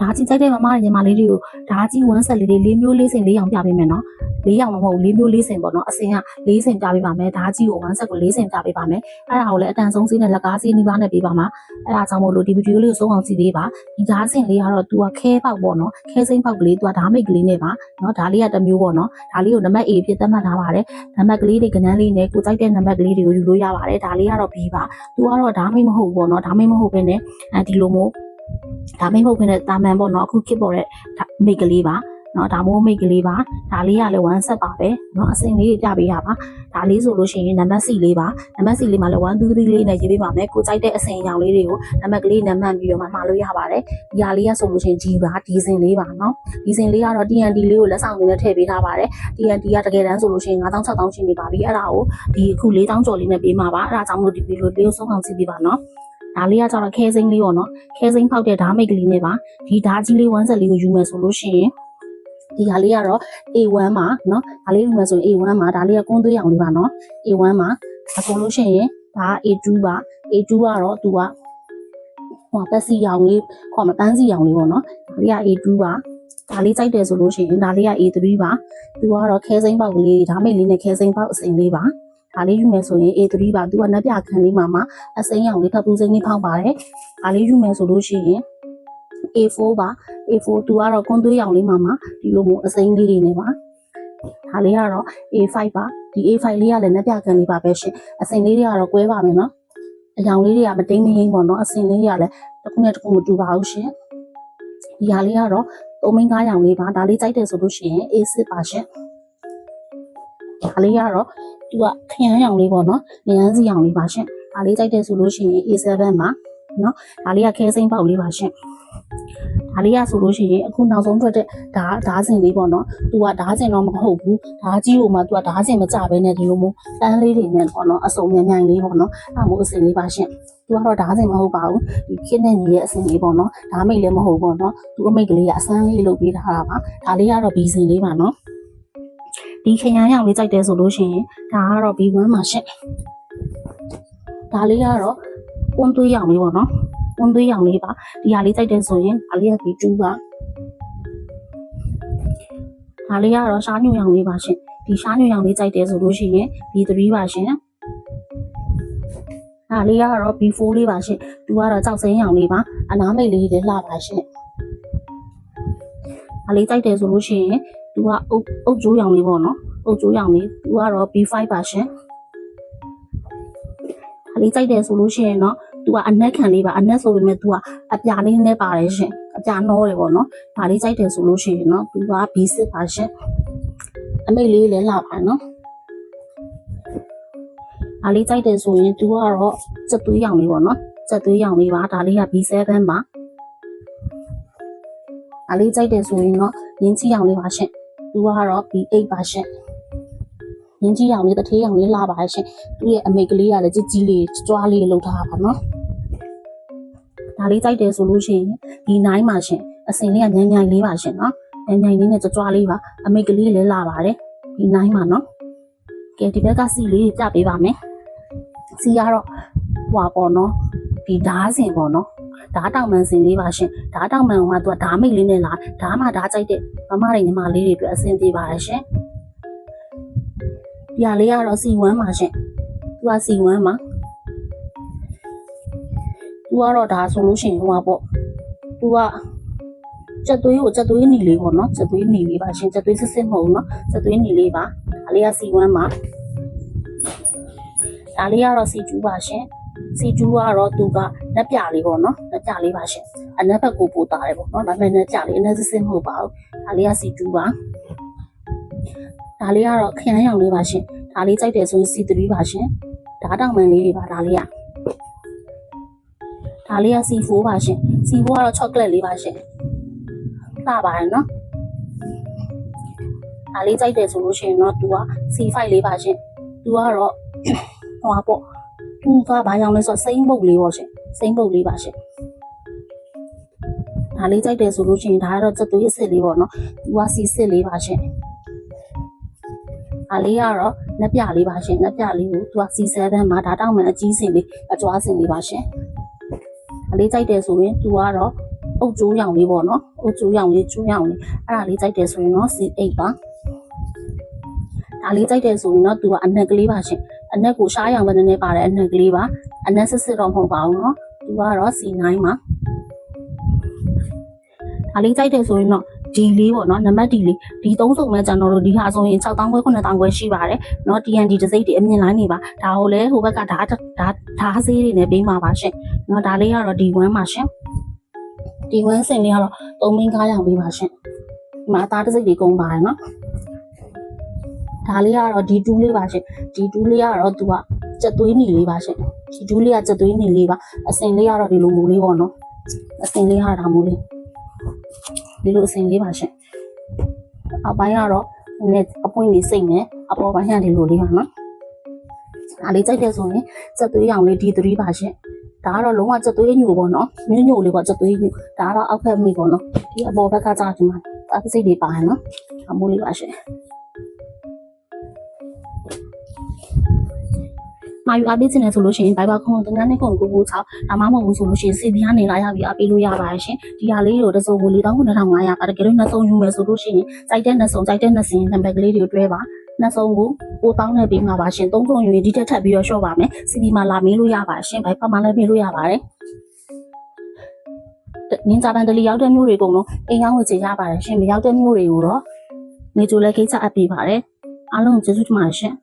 ဓာကြီးကြိုက်တဲ့မမရဲ့ညီမလေးတွေကိုဓာကြီးဝမ်းဆက်လေးတွေ၄မျိုး၄စိမ်၄အောင်ပြပေးမယ်နော်၄အောင်မဟုတ်၄မျိုး၄စိမ်ပေါ့နော်အစင်က၄စိမ်ပြပေးပါမယ်ဓာကြီးကိုဝမ်းဆက်ကို၄စိမ်ပြပေးပါမယ်အဲ့ဒါကိုလည်းအတန်ဆုံးစီးနဲ့လက်ကားစီးနှီးပါးနဲ့ပေးပါမှာအဲ့ဒါကြောင့်မို့လို့ဒီဗီဒီယိုလေးကိုဆုံးအောင်ကြည့်ပေးပါဒီဓာစင်လေးကတော့ तू ကခဲပေါက်ပေါ့နော်ခဲစိမ့်ပေါက်ကလေး तू ကဓာမိတ်ကလေးနဲ့ပါနော်ဓာလေးကတစ်မျိုးပေါ့နော်ဓာလေးကိုနံပါတ် A ဖြစ်သတ်မှတ်ထားပါတယ်နံပါတ်ကလေးတွေကနန်းလေးနဲ့ကိုကြိုက်တဲ့နံပါတ်ကလေးတွေကိုယူလို့ရပါတယ်ဓာလေးကတော့ B ပါ तू ကတော့ဓာမိတ်မဟုတ်ဘူးပေါ့နော်ဓာမိတ်မဟုတ်ဘဲနဲ့အဲဒီလိုမျိုး ဒါမိမဟုတ်ခင်တဲ့တာမန်ပေါ့နော်အခုဖြစ်ပေါ်တဲ့မိတ်ကလေးပါနော်ဒါမိုးမိတ်ကလေးပါဒါလေးကလည်းဝမ်းဆက်ပါပဲနော်အစင်လေးပြပေးရပါဒါလေးဆိုလို့ရှိရင်နံပါတ်4လေးပါနံပါတ်4လေးမှာလည်း1 2 3လေးနဲ့ရေးပေးပါမယ်ကိုကြိုက်တဲ့အစင်ရောင်လေးတွေကိုနံပါတ်ကလေးနံပါတ်ပြီးတော့မှမှာလို့ရပါတယ်ဒီဟာလေးကဆိုလို့ရှိရင်ဒီပါဒီစင်လေးပါနော်ဒီစင်လေးကတော့ TND လေးကိုလက်ဆောင်တွေနဲ့ထည့်ပေးထားပါတယ် TND ကတကယ်တမ်းဆိုလို့ရှိရင်9000 6000ရှိနေပါပြီအဲ့ဒါကိုဒီအခု4000ကျော်လေးနဲ့ပေးမှာပါအဲ့ဒါကြောင့်မို့ဒီဗီဒီယိုလေးကိုဆုံးအောင်ကြည့်ပေးပါနော် ဒါလေးကကျတော့ခဲစိမ်းလေးပေါ့နော်ခဲစိမ်းဖောက်တဲ့ဓာမိတ်ကလေးနဲ့ပါဒီဓာကြီးလေး1ဆက်လေးကိုယူမယ်ဆိုလို့ရှိရင်ဒီဟာလေးကတော့ A1 မှာเนาะဒါလေးယူမယ်ဆိုရင် A1 မှာဒါလေးကကွန်းသွေးအောင်လေးပါเนาะ A1 မှာအကုန်လို့ရှိရင်ဒါ A2 ပါ A2 ကတော့သူကဟိုပတ်စီရောင်လေးခေါ်မပန်းစီရောင်လေးပေါ့နော်ဒါလေးက A2 ပါဒါလေးကြိုက်တယ်ဆိုလို့ရှိရင်ဒါလေးက A3 ပါသူကတော့ခဲစိမ်းပေါက်ကလေးဓာမိတ်လေးနဲ့ခဲစိမ်းပေါက်အစိမ်လေးပါ ဒါလေးယူမယ်ဆိုရင် A3 ပါသူကနှက်ပြခန်းလေးမှာမှာအစိမ်းရောင်လေးဖပ်ပူးစိမ်းလေးဖောက်ပါတယ်ဒါလေးယူမယ်ဆိုလို့ရှိရင် A4 ပါ A4 သူကတော့ကွန်သွေးရောင်လေးမှာမှာဒီလိုမျိုးအစိမ်းလေးတွေနဲ့ပါဒါလေးကတော့ A5 ပါဒီ A5 လေးကလည်းနှက်ပြခန်းလေးပါပဲရှင်အစိမ်းလေးတွေကတော့ကွဲပါမယ်နော်အရောင်လေးတွေကမတိမ်မရင်းပေါ့နော်အစိမ်းလေးတွေကလည်းတစ်ခုနဲ့တစ်ခုမတူပါဘူးရှင်ဒီဟာလေးကတော့သုံးမင်းကားရောင်လေးပါဒါလေးကြိုက်တယ်ဆိုလို့ရှိရင် A6 ပါရှင် ဒါလေးကတော့သူကခရမ်းရောင်လေးပေါ့နော်ခရမ်းစီရောင်လေးပါရှင်ဒါလေးကြိုက်တယ်ဆိုလို့ရှိရင် A7 ပါနော်ဒါလေးကခဲစိမ်းပေါက်လေးပါရှင်ဒါလေးကဆိုလို့ရှိရင်အခုနောက်ဆုံးထွက်တဲ့ဓာဓာစင်လေးပေါ့နော်သူကဓာစင်တော့မဟုတ်ဘူးဓာကြီးကိုမှသူကဓာစင်မကြဘဲနဲ့ဒီလိုမျိုးတန်းလေးတွေနဲ့ပေါ့နော်အစုံမြန်မြန်လေးပေါ့နော်အဲမို့အစင်လေးပါရှင်သူကတော့ဓာစင်မဟုတ်ပါဘူးဒီခင်းတဲ့ညီရဲ့အစင်လေးပေါ့နော်ဓာမိတ်လည်းမဟုတ်ပေါ့နော်သူအမိတ်ကလေးကအစမ်းလေးလုပ်ပေးထားတာပါဒါလေးကတော့ဘီစင်လေးပါနော် ဒီခရမ်းရောင်လေးကြိုက်တယ်ဆိုလို့ရှိရင်ဒါကတော့ B1 ပါရှင်ဒါလေးကတော့ကွန်သွေးရောင်လေးပေါ့နော်ကွန်သွေးရောင်လေးပါဒီဟာလေးကြိုက်တယ်ဆိုရင်ဒါလေးက B2 ပါဒါလေးကတော့ရှားညူရောင်လေးပါရှင်ဒီရှားညူရောင်လေးကြိုက်တယ်ဆိုလို့ရှိရင် B3 ပါရှင်ဒါလေးကတော့ B4 လေးပါရှင်သူကတော့ကြောက်စိမ်းရောင်လေးပါအနားမိတ်လေးတွေလှပါရှင်ဒါလေးကြိုက်တယ်ဆိုလို့ရှိရင် သူကအုပ်အုပ်ကျိုးရောင်လေးပေါ့နော်အုပ်ကျိုးရောင်လေးသူကတော့ B5 ပါရှင်ဒါလေးကြိုက်တယ်ဆိုလို့ရှိရင်တော့သူကအနက်ခံလေးပါအနက်ဆိုပေမဲ့သူကအပြာလေးနဲ့ပါတယ်ရှင်အပြာနှောတယ်ပေါ့နော်ဒါလေးကြိုက်တယ်ဆိုလို့ရှိရင်တော့သူက B6 ပါရှင်အမိတ်လေးလည်းလှပါနော်ဒါလေးကြိုက်တယ်ဆိုရင်သူကတော့စက်သွေးရောင်လေးပေါ့နော်စက်သွေးရောင်လေးပါဒါလေးက B7 ပါဒါလေးကြိုက်တယ်ဆိုရင်တော့ရင်းချီရောင်လေးပါရှင် သူကတော့ B8 ပါရှင်ရင်းကြီးရောင်လေးတထေးရောင်လေးလှပါရှင်သူ့ရဲ့အမိတ်ကလေးကလည်းကြီးကြီးလေးကြွားလေးလှုပ်ထားပါနော်ဒါလေးကြိုက်တယ်ဆိုလို့ရှိရင်ဒီနိုင်ပါရှင်အစင်လေးကညံ့ညံ့လေးပါရှင်နော်ညံ့ညံ့လေးနဲ့ကြွားကြွားလေးပါအမိတ်ကလေးလည်းလှပါတယ်ဒီနိုင်ပါနော်ကဲဒီဘက်ကစီလေးပြပေးပါမယ်စီကတော့ဟွာပေါ့နော်ဒီဓားစင်ပေါ့နော် ဓားတောင်မှန်စင်လေးပါရှင်ဓားတောင်မှန်ကသူကဓားမိတ်လေးနဲ့လာဓားမှဓားကြိုက်တဲ့မမတွေညီမလေးတွေအတွက်အဆင်ပြေပါတယ်ရှင်ဒီဟာလေးကတော့ C1 ပါရှင်သူက C1 ပါသူကတော့ဒါဆိုလို့ရှိရင်ဟိုပါပေါ့သူကစက်သွေးကိုစက်သွေးနီလေးပေါ့နော်စက်သွေးနီလေးပါရှင်စက်သွေးစစ်စစ်မဟုတ်ဘူးနော်စက်သွေးနီလေးပါဒါလေးက C1 ပါဒါလေးကတော့ C2 ပါရှင် C2 ကတော့သူကလက်ပြလေးပေါ့နော်လက်ပြလေးပါရှင်အနက်ဘက်ကိုပို့တာတယ်ပေါ့နော်ဒါပေမဲ့လက်ပြလေးအနက်စစ်စစ်မဟုတ်ပါဘူးဒါလေးက C2 ပါဒါလေးကတော့ခရမ်းရောင်လေးပါရှင်ဒါလေးကြိုက်တယ်ဆိုရင် C3 ပါရှင်ဓာတ်တောင်မှန်လေးတွေပါဒါလေးကဒါလေးက C4 ပါရှင် C4 ကတော့ chocolate လေးပါရှင်လှပါတယ်နော်ဒါလေးကြိုက်တယ်ဆိုလို့ရှိရင်တော့သူက C5 လေးပါရှင်သူကတော့ဟိုပါပေါ့ သူကဘာကြောင့်လဲဆိုတော့စိမ့်ပုတ်လေးပေါ့ရှင်စိမ့်ပုတ်လေးပါရှင်ဒါလေးကြိုက်တယ်ဆိုလို့ရှိရင်ဒါကတော့စက်သွေးအစ်စ်လေးပေါ့နော်သူက C6 လေးပါရှင်ဒါလေးကတော့နှက်ပြလေးပါရှင်နှက်ပြလေးကိုသူက C7 မှာဒါတောက်မှန်အကြီးစင်လေးအကျွားစင်လေးပါရှင်ဒါလေးကြိုက်တယ်ဆိုရင်သူကတော့အုတ်ကျိုးရောင်လေးပေါ့နော်အုတ်ကျိုးရောင်လေးကျိုးရောင်လေးအဲ့ဒါလေးကြိုက်တယ်ဆိုရင်တော့ C8 ပါဒါလေးကြိုက်တယ်ဆိုရင်တော့သူကအနက်ကလေးပါရှင် အနက်ကိုရှားရောင်ပဲနည်းနည်းပါတဲ့အနက်ကလေးပါအနက်စစ်စစ်တော့မဟုတ်ပါဘူးနော်သူကတော့ C9 ပါဒါလေးကြိုက်တယ်ဆိုရင်တော့ဒီလေးပေါ့နော်နံပါတ်ဒီလေးဒီသုံးစုံမဲ့ကျွန်တော်တို့ဒီဟာဆိုရင်6000ခွဲ9000ခွဲရှိပါတယ်เนาะ TND တစ်စိတ်တွေအမြင့်လိုင်းနေပါဒါကိုလည်းဟိုဘက်ကဓာတ်ဓာတ်ဓာတ်ဆေးတွေနဲ့ပေးမှာပါရှင်เนาะဒါလေးကတော့ D1 ပါရှင် D1 စင်လေးကတော့3မင်းကားရောင်ပေးပါရှင်ဒီမှာအသားတစ်စိတ်တွေကုန်ပါတယ်เนาะ ဒါလေးကတော့ D2 လေးပါရှင် D2 လေးကတော့သူကကြက်သွေးနီလေးပါရှင် D2 လေးကကြက်သွေးနီလေးပါအစင်လေးကတော့ဒီလိုမျိုးလေးပေါ့နော်အစင်လေးကတော့ဒါမျိုးလေးဒီလိုအစင်လေးပါရှင်အောက်ပိုင်းကတော့နည်းအပွင့်လေးစိတ်နဲ့အပေါ်ပိုင်းကဒီလိုလေးပါနော်ဒါလေးကြိုက်တယ်ဆိုရင်ကြက်သွေးရောင်လေး D3 ပါရှင်ဒါကတော့လုံးဝကြက်သွေးညိုပေါ့နော်ညို့ညို့လေးပေါ့ကြက်သွေးညို့ဒါကတော့အောက်ဖက်မိပေါ့နော်ဒီအပေါ်ဘက်ကကြာဒီမှာအပစိတ်တွေပါရနော်အမိုးလေးပါရှင် မာယူအပေးချင်တယ်ဆိုလို့ရှိရင် Viber ခုံတန်းတန်းနဲ့ခုံကိုကိုချောက်ဒါမှမဟုတ်ဘူးဆိုလို့ရှိရင် CV ကနေလာရပြီးအပေးလို့ရပါတယ်ရှင်ဒီဟာလေးကိုတစ်စုံကို4900ပါတကယ်လို့နှစ်စုံယူမယ်ဆိုလို့ရှိရင်စိုက်တဲ့နှစ်စုံစိုက်တဲ့နှစ်စင်နံပါတ်ကလေးတွေကိုတွဲပါနှစ်စုံကို9000နဲ့ပေးမှာပါရှင်သုံးစုံယူရင်ဒီတက်ထပ်ပြီးတော့ရှော့ပါမယ် CV မှာလာမေးလို့ရပါတယ်ရှင် Viber မှာလည်းမေးလို့ရပါတယ်နင်းကြပန်တလီရောက်တဲ့မျိုးတွေအကုန်လုံးအိမ်ရောက်ဝေချေရပါတယ်ရှင်မရောက်တဲ့မျိုးတွေကိုတော့နေကြိုလဲကိစ္စအပ်ပေးပါတယ်အားလုံးကျေးဇူးတင်ပါတယ်ရှင်